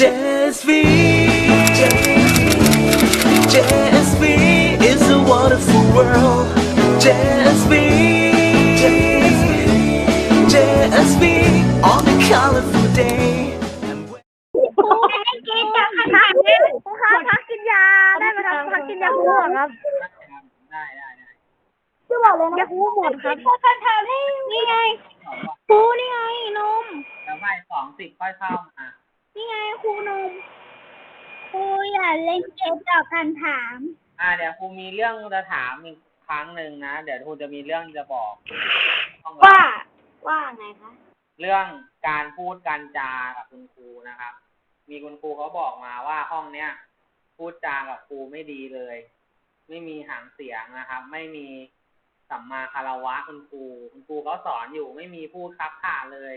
JSV JSV is a wonderful world JSV JSV on a colorful day and when- ให้กินจากคณะนี้ครูคะพักกินยาได้ไหมครับพักกินยาคูหมดครับได้ได้ได้จะบอกเลยนะยาคูหมดครับครูคันถามนี่นี่ไงสองวันครูนี่ไงนมแล้วไปสองสิบค่อยเข้ามา นี่ไงครูนมครูอย่าเล่นเกมตอบคำถาม อ่าเดี๋ยวครูมีเรื่องจะถามอีกครั้งหนึ่งนะ เดี๋ยวครูจะมีเรื่องจะบอกต้องรับว่า ว่าไงคะเรื่องการพูดการจากับคุณครูนะครับ มีคุณครูเขาบอกมาว่าห้องเนี้ยพูดจากับครูไม่ดีเลย ไม่มีหางเสียงนะครับ ไม่มีสัมมาคารวะคุณครู คุณครูเขาสอนอยู่ไม่มีพูดครับข่าเลย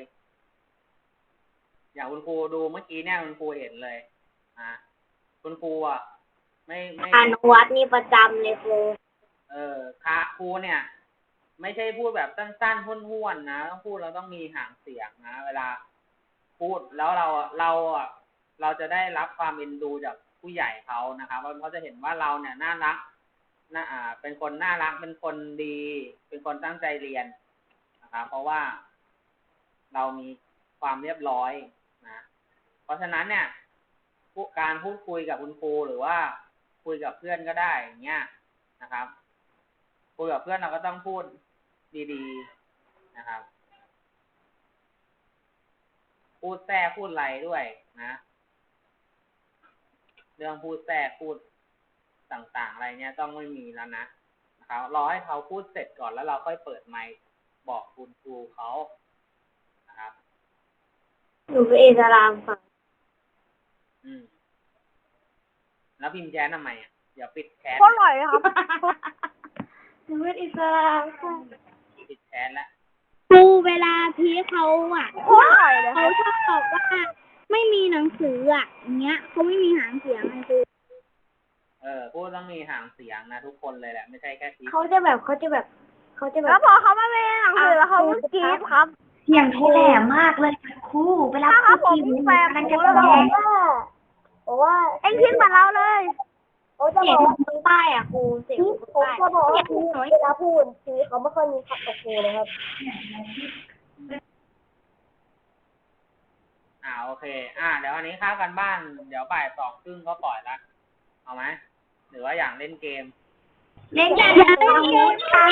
อย่างคุณครูดูเมื่อกี้เนี่ยคุณครูเห็นเลยอะคุณครูอะไม่ไม่อนุวัตนี่ประจำเลยครูเออคะครูเนี่ย ไม่ใช่พูดแบบสั้นๆห้วนๆนะต้องพูดเราต้องมีหางเสียงนะเวลาพูดแล้วเราอะเราอะเราจะได้รับความเอ็นดูจากผู้ใหญ่เขานะครับว่าเขาจะเห็นว่าเราเนี่ยน่ารักน่าอ่า เป็นคนน่ารักเป็นคนดี เป็นคนตั้งใจเรียนนะครับเพราะว่าเรามีความเรียบร้อยนะ เพราะฉะนั้นเนี่ยการพูดคุยกับคุณครูหรือว่าคุยกับเพื่อนก็ได้อย่างเงี้ยนะครับ คุยกับเพื่อนเราก็ต้องพูดดีๆนะครับ พูดแทรกพูดไรด้วยนะ เรื่องพูดแทรกพูดต่างๆอะไรเนี้ยต้องไม่มีแล้วนะนะครับรอให้เขาพูดเสร็จก่อนแล้วเราค่อยเปิดไมค์บอกคุณครูเขานะครับหนูเป็นอิสลามค่ะ อืม แล้วพิมพ์แจ้ทำไมอะอย่าปิดแชทก็อร่อยครับหนูเป็นอิสลามค่ะปิดแชทแล้วครูเวลาพีชเขาอะโคตรอร่อยเลยเขาชอบบอกว่า ไม่มีหนังสืออะอย่างเงี้ยเขาไม่มีหางเสียงไงครูเออพูดต้องมีหางเสียงนะทุกคนเลยแหละไม่ใช่แค่พีชเขาจะแบบเขาจะแบบ เขาจะแบบแล้วพอเขามาเรียนหนังสือแล้วเขาก็กรี๊ดครับ เสียงแหลมมากเลยค่ะครูเวลาพูดผมทีมีวีแฟนกำลังครูจะแล้วแสเราดงบอกว่าเอ็งคิดเหมือนเราเลยเขาจะเสีบยองกคนใต้อะครูเสียงคนผมใต้จะบอกว่าคือเวลาพูดคือเขาไม่ค่อยมีขัดกับครูเลยครับอ่าโอเค อ่าเดี๋ยววันนี้ค่ากันบ้าน เดี๋ยวบ่ายสองครึ่งก็ปล่อยละเอาไหมหรือว่าอย่างเล่นเกม เล่นอย่าเกอย่ามเล่นเกมค่ะ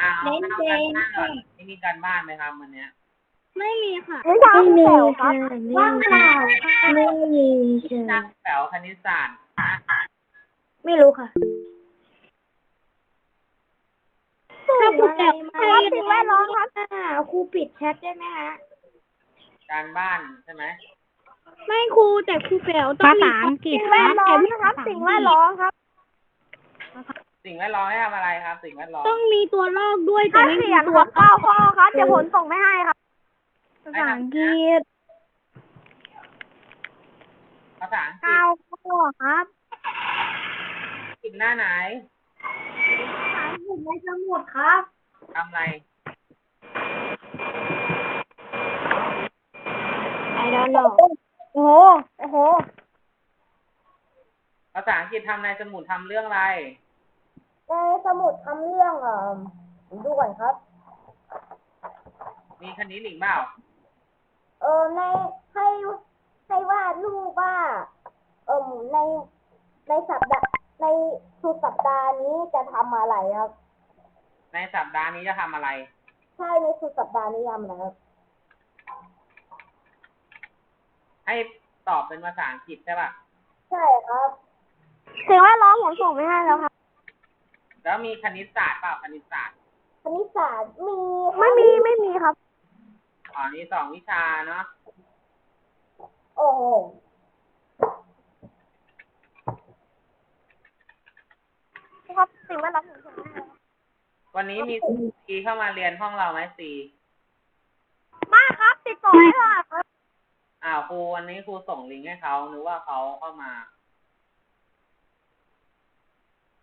อ่าเอาเล่นเอาเกกันมบ้านก่อนไม่มีการบ้านไหมครับวันเนี้ยไม่มีค่ะไม่ทำแถวครับว่างเปล่าไม่มีนั่งแถวคณิตศาสตร์ไม่รู้ค่ะถ้าครูแบบครับสิ่งแวดล้อมครับครูปิดแชทได้ไหมฮะการบ้านใช่ไหมไม่ครูแต่ครูแปลวต้องมีสิ่งแวดล้อมนะครับสิ่งแวดล้อมครับ สิ่งแวดล้อมให้ทำอะไรครับ สิ่งแวดล้อมต้องมีตัวลอกด้วยแต่ถ้าไม่มีเขียนตัหัววข้อข้อครับ เดี๋ยวผมส่งไปให้ครับภาษาอังกฤษภาษาอังกฤษข้าวข้อครับกินหน้าไหนถามผมในสมุดครับทำอะไรไอ้ดอนโโอ้โหโอ้โหภาษาอังกฤษทำในสมุดทำเรื่องอะไร ในสมุดทำเรื่องเอ่อผมดูก่อนครับ มีคณิตหลิงเปล่าเออในให้ให้วาดรูปว่า เออในในสัปดาห์ในสุดสัปดาห์นี้จะทำอะไรครับ ในสัปดาห์นี้จะทำอะไร ใช่ในสุดสัปดาห์นี้ทำอะไรครับให้ตอบเป็นภาษาอังกฤษใช่ป่ะ ใช่ครับ ถึงว่าร้องผมส่งไปให้แล้วครับ แล้วมีคณิตศาสตร์เปล่าคณิตศาสตร์คณิตศาสตร์มีไม่มีไม่มีครับ อ๋อนี่สองวิชาเนาะโอ้โหครับสิ่งแวดล้อมผมส่งให้แล้ววันนี้มีซีเข้ามาเรียนห้องเราไหมซีมาครับติดต่อไม่ได้ครับอ้าวครูวันนี้ครูส่งลิงก์ให้เขานึกว่าเขาเข้ามา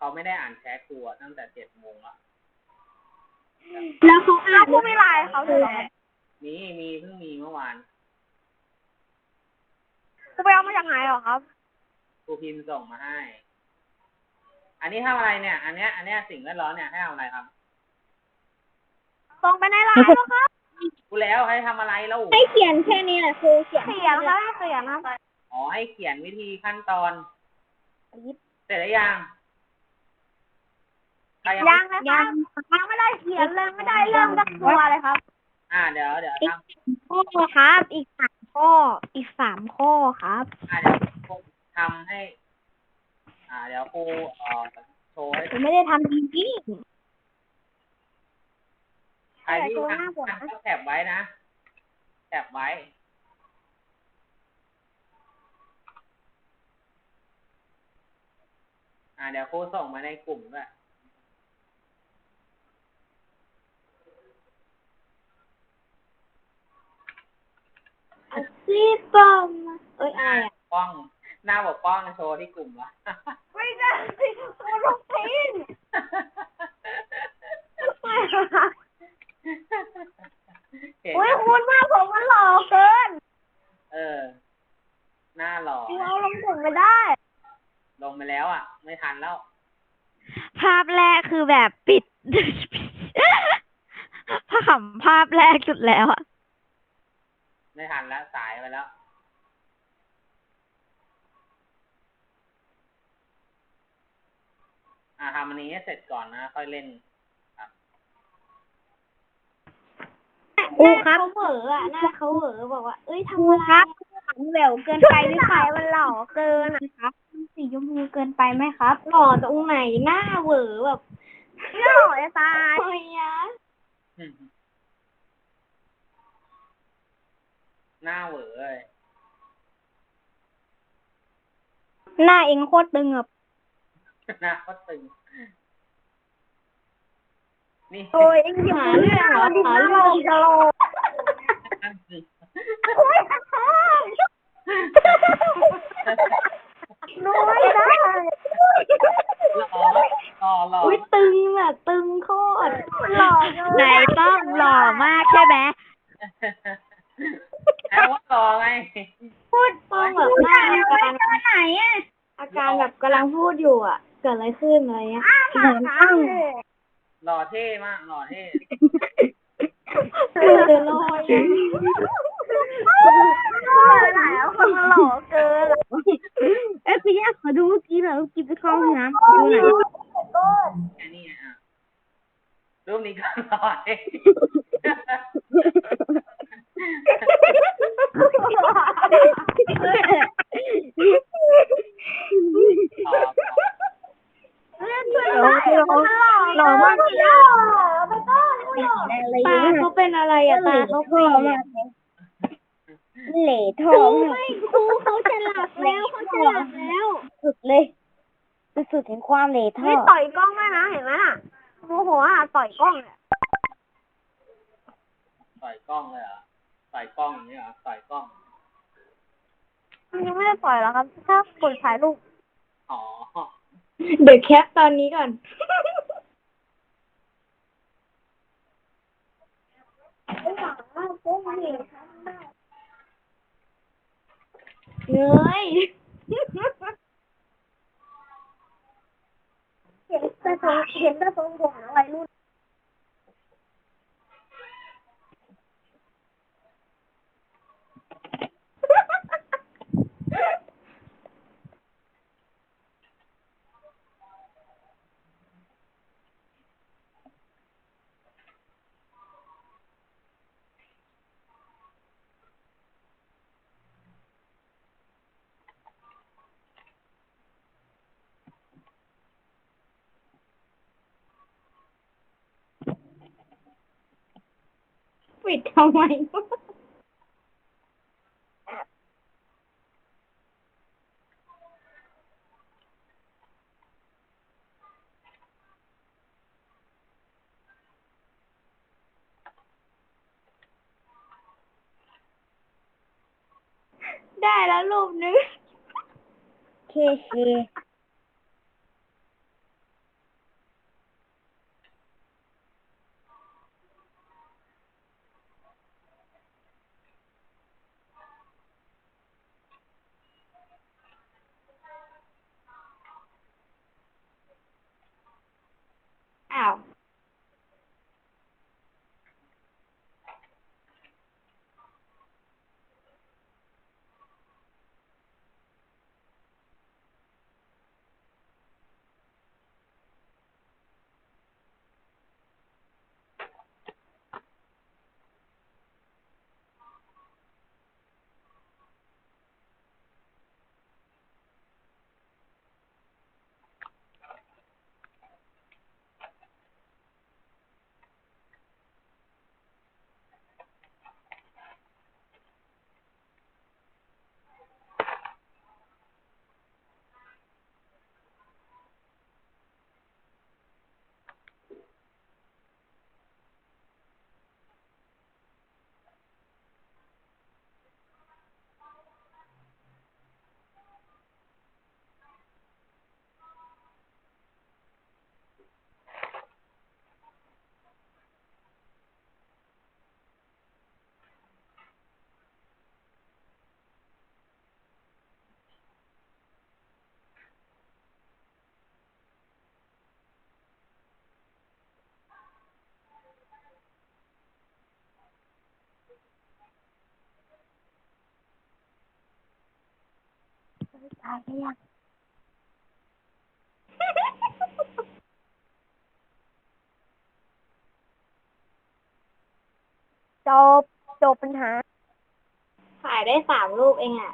เขาไม่ได้อ่านแชทครูอะตั้งแต่เจ็ดโมงแล้วแล้วเขาอ่านผู้ไม่ไลน์เขาด้วยเหรอครับมีมีเพิ่งมีเมื่อวานจากไหนเหรอครับ ครูพิมพ์ส่งมาให้ อันนี้ทำอะไรเนี่ย อันเนี้ย อันเนี้ยสิ่งแวดล้อมเนี่ยให้ทำอะไรครับส่งไปในไลน์แล้วครับกูแล้วให้ทำอะไรแล้วให้เขียนแค่นี้แหละครูเขียนเขียนครับเขียนครับอ๋อให้เขียนวิธีขั้นตอน เสร็จหรือยัง ใครยังยังไม่นะครับ ยังไม่ได้เขียนเลยไม่ได้เริ่มจากตัวเลยครับ อ่าเดี๋ยวเดี๋ยวทำข้อครับ อีกสามข้อ อีกสามข้อครับ อ่าเดี๋ยวครูทำให้ อ่า เดี๋ยวครูเอ่อโชว์ให้ผมไม่ได้ทำจริง ใครที่ตัวหทำน้าบอดนะก็แคปไว้นะแคปไว้ อ่าเดี๋ยวครูส่งมาในกลุ่มด้วย ซีปอมเอ้ยอะไรอะป้อง หน้าบอกป้องโชว์ที่กลุ่มวะไม่ได้โอ้ลูกพินเห็นโอ้ยไหมคุณว่าผมมันหล่อเกินเออ หน้าหล่อเราลงถึงไม่ได้ ลงไปแล้วอะ ไม่ทันแล้ว ภาพแรกคือแบบปิดภาพภาพแรกสุดแล้วอะ ไม่ทันแล้ว สายไปแล้ว อ่าทำอันนี้ให้เสร็จก่อนนะ ค่อยเล่นครูครับ เขาเหวออะหน้าเขาเหวอบอกว่า เอ้ยคทำรูอะไรครับขังแหววเกินไปหรือเปล่ามันหล่อเกินอะครับสีชมพูเกินไปไหมครับ หล่อตรงไหนหน้าเหวอแบบหล่อจะตายโอ้ยะ หน้าเหวอเลยหน้าเองโคตรตึงอะหน้าก็ตึง นี่โอ้ยเอ็งหาเรื่องเหรอหาเรื่องจะโลนั่นสิ โอ้ยน้อยได้ หล่อหล่อหล่อ อุ้ยตึงอะตึงโคตรหล่อเกิน ไหนต้องหล่อมากใช่ไหม แล้วว่าหล่อไง พูดตรงแบบหน้าอาการ ไหนอะ อาการแบบกำลังพูดอยู่ อะเกิดอะไรขึ้นอะไรเงี้ยเหมือนตั้งหล่อเท่มากหล่อเท่ มือลอยหลายคนหล่อเกิน เอ้ยพี่อยากขอดูเมื่อกี้หน่อยเมื่อกี้ไปเข้าห้องน้ำดูหน่อย แค่นี้อะ รูปนี้ก็หล่อเท่หล่อหล่อ หล่อมากเลยหล่อไปก้อนหล่อ ตา เขาเป็นอะไรอะตาเขาเป็นเหล่ทองไม่ครูเขาจะหลับแล้วเขาจะหลับแล้วสุดเลยเป็นสุดแห่งความเหล่ทอนี่งต่อยกล้องด้วยนะเห็นไหมน่ะโมโหอะต่อยกล้องเนี่ยต่อยกล้องเลยเหรอต่อยกล้องอย่างนี้เหรอต่อยกล้องมันยังไม่ได้ต่อยหรอกครับ ถ้ากดถ่ายรูปอ๋อ เดี๋ยวแคปตอนนี้ก่อน เงยเห็นแต่ทรงเห็นแต่ทรงผมอะไรรุ่น ปิดทำไม ได้แล้วรูปนึง เคเค ตายไปยังจบจบปัญหาถ่ายได้สามรูปเองอะ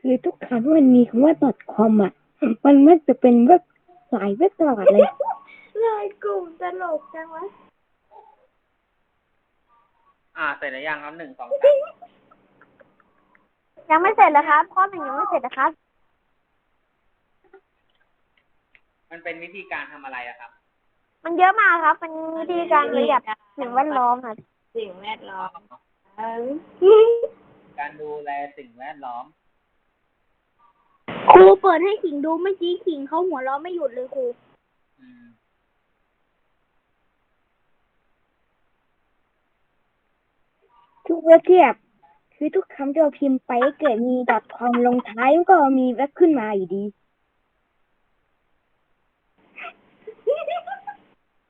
คือทุกครั้งที่มันมีคำว่า .com อะ มันมักจะเป็นเว็บสายเว็บตลอดเลยเลยกลุ่มตลกจังวะอ่าเสร็จแล้วยังครับหนึ่งสองสามยังไม่เสร็จเลยครับข้อหนึ่งยังไม่เสร็จนะครับ มันเป็นวิธีการทำอะไรอะครับ มันเยอะมากครับ มันวิธีการประหยัดสิ่งแวดล้อมค่ะสิ่งแวดล้อมเออการดูแลสิ่งแวดล้อม ครูเปิดให้ขิงดูเมื่อกี้ขิงเขาหัวเราะไม่หยุดเลยครู อืมทุกเว็บเทียบคือทุกคำที่เราพิมพ์ไปเกิดมี .com ลงท้ายมันก็มีเว็บขึ้นมาอยู่ดี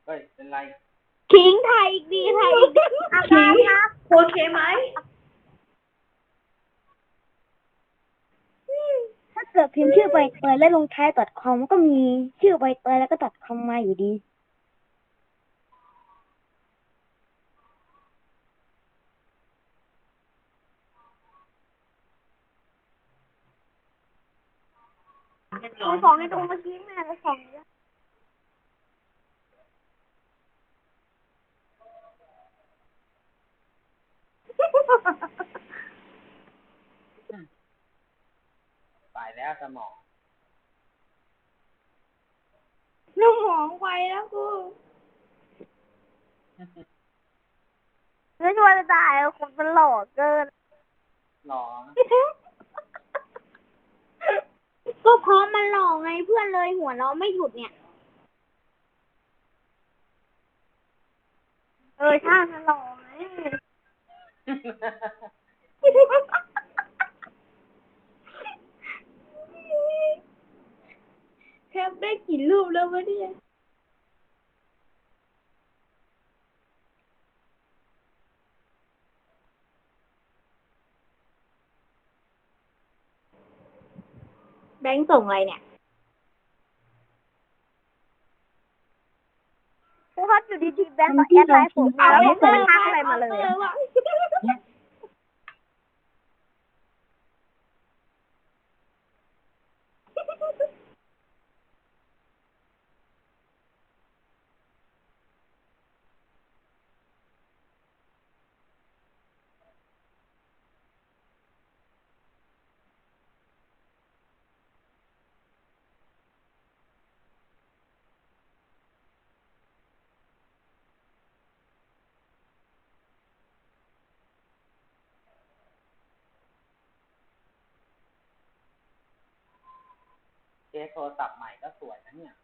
เฮ้ย เป็นไร ขิงไทยอีกดีไทยอีกดีอาการนะโอเคไหม ถ้าเกิดพิมพ์ชื่อใบเตยและลงท้าย .com ก็มีชื่อใบเตยแล้วก็ .com มาอยู่ดีครูสอนให้ดูเมื่อกี้แม่เลยสอน ไปแล้วสมอง สมองไปแล้วครูไม่ชวนจะตายคนมันหล่อเกิน หลอนะ ก็เพราะมันหล่อไง เพื่อนเลยหัวเราะไม่หยุดเนี่ย เออช่างมันหล่อไงแคปได้กี่รูปแล้ววะเนี่ยแบงค์ส่งอะไรเนี่ย เพราะว่าอยู่ดีๆ แบงค์ก็แอดไลน์ผมมาแล้วไม่เคยทักอะไรมาเลย เคสโทรศัพท์ใหม่ก็สวยนะเนี่ย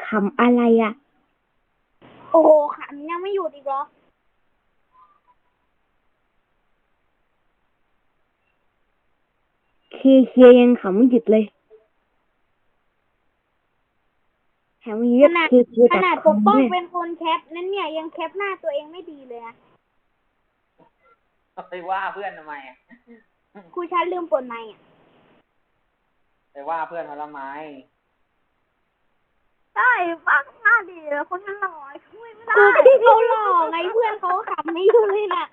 ขำอะไรอะ โอ้โหขันยังไม่หยุดอีกเหรอ เคเคยังขำไม่หยุดเลยแถมมีเว็บขนาดเคเคขดันาดคปอกมป้องด้วยเป็นคนแคปนั้นเนี่ยยังแคปหน้าตัวเองไม่ดีเลยนะไปว่าเพื่อนทำไมอะครูชัดลืมเปิดไมค์อะไปว่าเพื่อนเขาทำไม ได้ฟังหน้าดีเลยคนนั้นหล่อช่วยไม่ได้เขาหล่อไงเพื่อนเขาขำไม่หยุดเลยน่ะ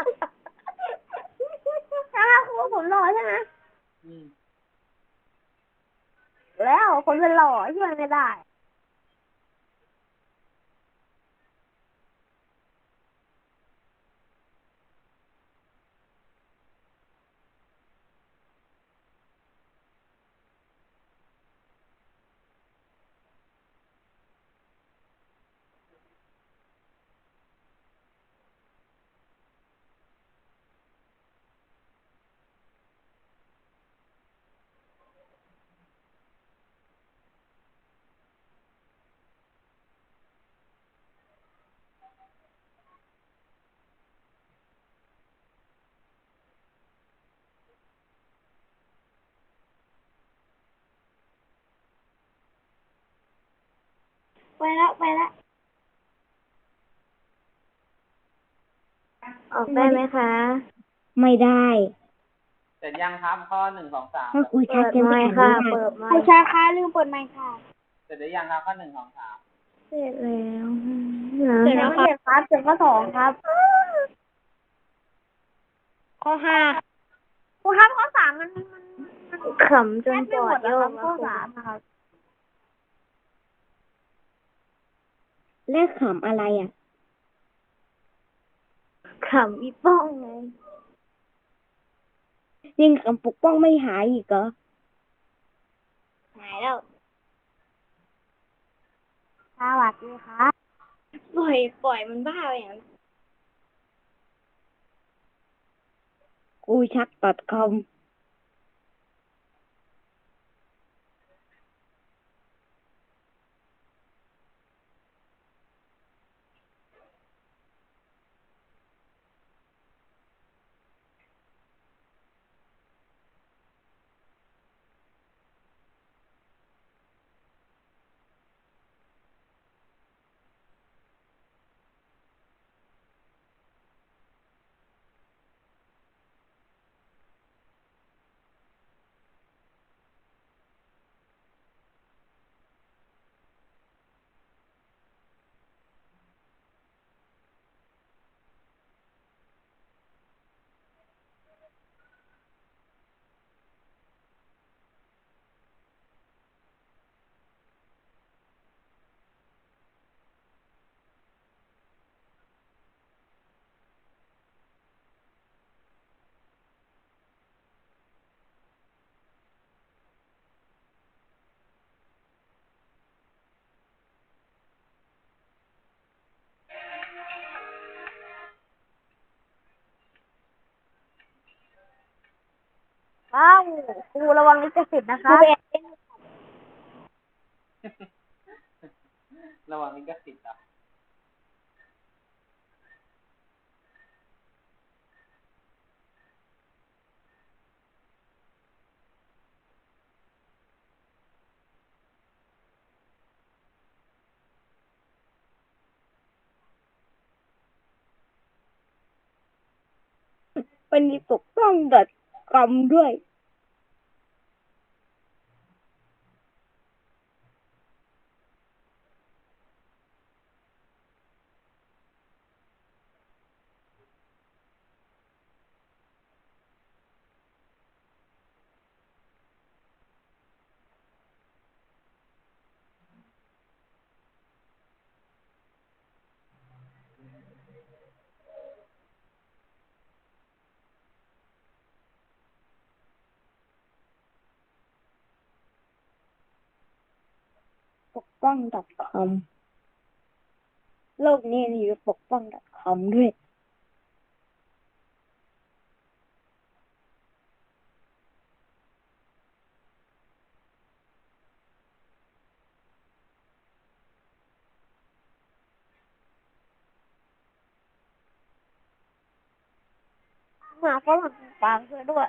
ใช่ไหมครูผมหล่อใช่ไหมอืมแล้วคนเป็นหล่อช่วยไม่ได้ ไปแล้วไปแล้วออกได้ไหมคะ ไม่ได้เสร็จยังครับข้อหนึ่งสองสามถ้าคุยชัดจะไม่อ่านค่ะไม่ได้เปิดไมค์ครูชาคะลืมเปิดไมค์ค่ะ เสร็จหรือยังครับข้อหนึ่งสองสามเสร็จแล้วเสร็จแล้วครับเสร็จครับเสร็จข้อสองครับ ข้อห้าครูครับข้อสามมันมันมันขำจนปอดโยกข้อสามนะครับ และขำอะไรอะขำอีป้องไงยังขำปกป้องไม่หายอีกเหรอหายแล้วสวัสดีครับปล่อยปล่อยมันบ้าไปอย่างนั้นกูชัก .com ว้าวครูระวังลิขสิทธิ์นะคะระหว่างนี้ก็สิทธิ์อะเป็นมีปกป้อง .com ด้วย ป้อง .com โลกนี้มีปกป้อง .com ด้วยมาฝรั่งตามเธอด้วย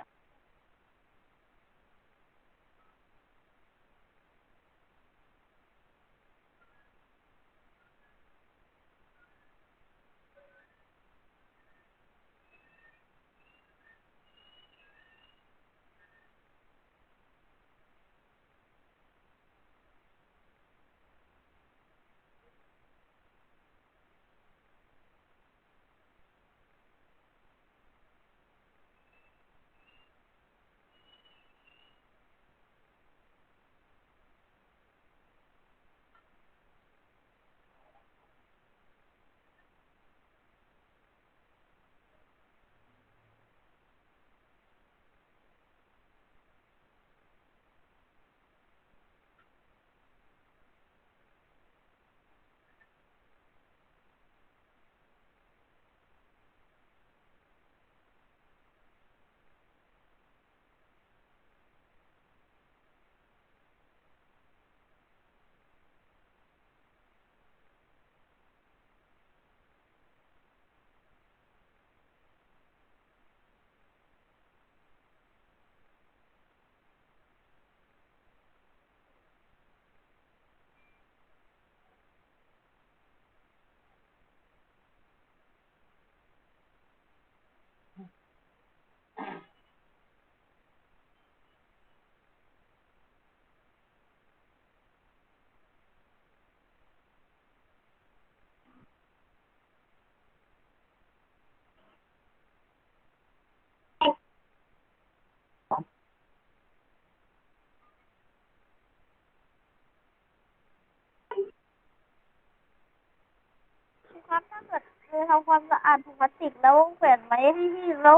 เกิดคือทำความสะอาดถุงพลาสติกแล้วแขวนไว้ที่นี่แล้ว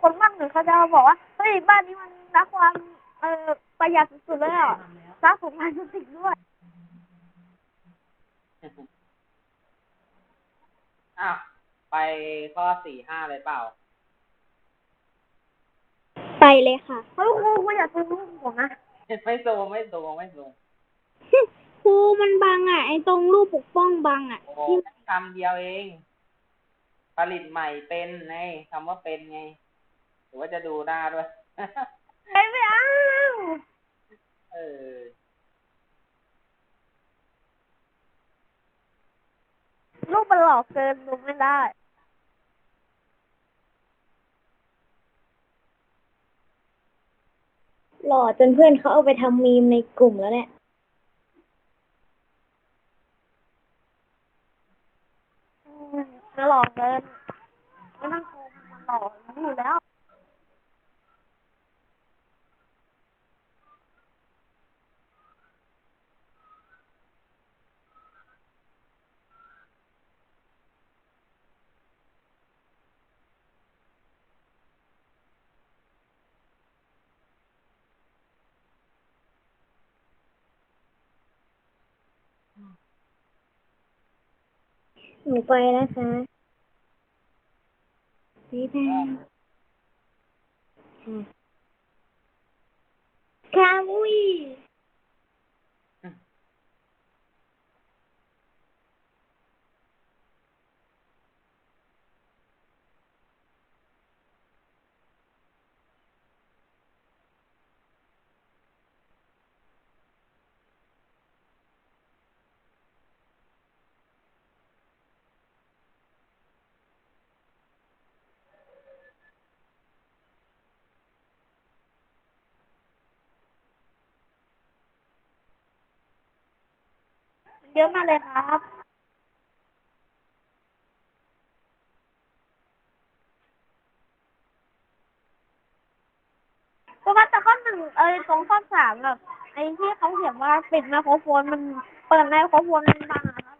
คนบ้านหนึ่งเขาจะมาบอกว่าเฮ้ยบ้านนี้มันรักความเออประหยัดสุดๆเลยอะรักถุงพลาสติกด้วยอ้าวไปข้อสี่ห้าเลยเปล่า ไปเลยค่ะเฮ้ยครูครูอยากซื้อรูปผมนะไม่โซงไม่โซงไม่โซงครูมันบังอะ ไอ้ตรงรูปปกป้องบังอะ โอ้คำเดียวเอง ผลิตใหม่เป็นไงคำว่าเป็นไง หรือว่าจะดูหน้าด้วยเฮ้ยไม่เอาเออรูปมันหลอกเกินดูไม่ได้หล่อจนเพื่อนเขาเอาไปทำมีมในกลุ่มแล้วเนี่ย อื จะหลอกเงินไม่ต้องโกงมันหลอกรู้อยู่แล้ว หนูไปแล้วค่ะบ๊ายบายค่ะค่ะอุ้ย เยอะมากเลยครับเพราะว่าแต่ข้อหนึ่งเอ้ยตรงข้อสามแบบไอ้ที่เขาเขียนว่าปิดไมโครโฟนมันเปิดไมโครโฟนมันบังอะ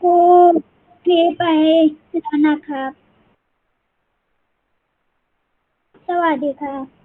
ครูพี่ไปแล้วนะครับ สวัสดีค่ะ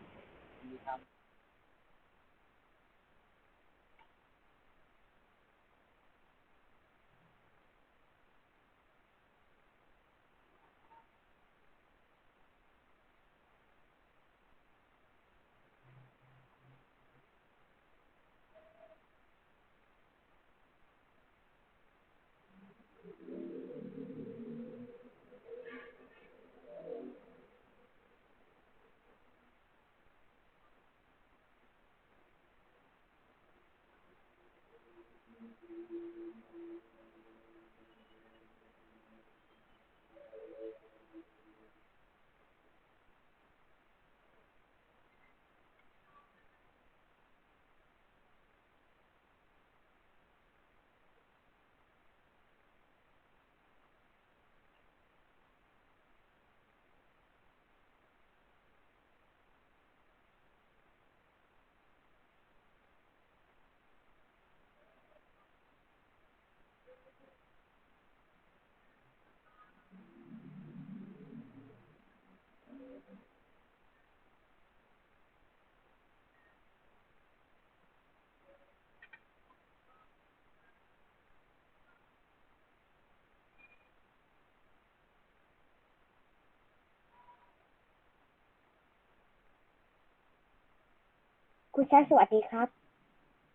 คุณแชทสวัสดีครับ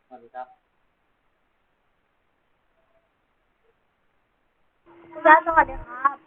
สวัสดีครับ คุณยายสวัสดีครับ